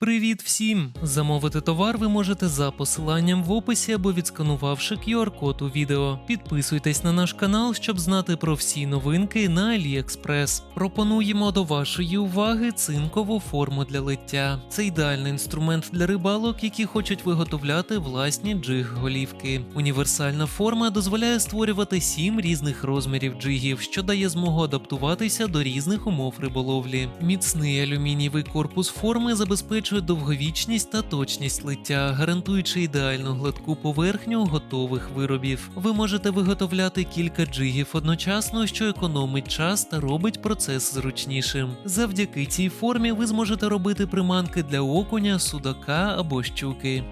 Привіт всім! Замовити товар ви можете за посиланням в описі або відсканувавши QR-код у відео. Підписуйтесь на наш канал, щоб знати про всі новинки на AliExpress. Пропонуємо до вашої уваги цинкову форму для лиття. Це ідеальний інструмент для рибалок, які хочуть виготовляти власні джиг-голівки. Універсальна форма дозволяє створювати сім різних розмірів джигів, що дає змогу адаптуватися до різних умов риболовлі. Міцний алюмінієвий корпус форми забезпечує довговічність та точність лиття, гарантуючи ідеальну гладку поверхню готових виробів. Ви можете виготовляти кілька джигів одночасно, що економить час та робить процес зручнішим. Завдяки цій формі ви зможете робити приманки для окуня, судака або щуки.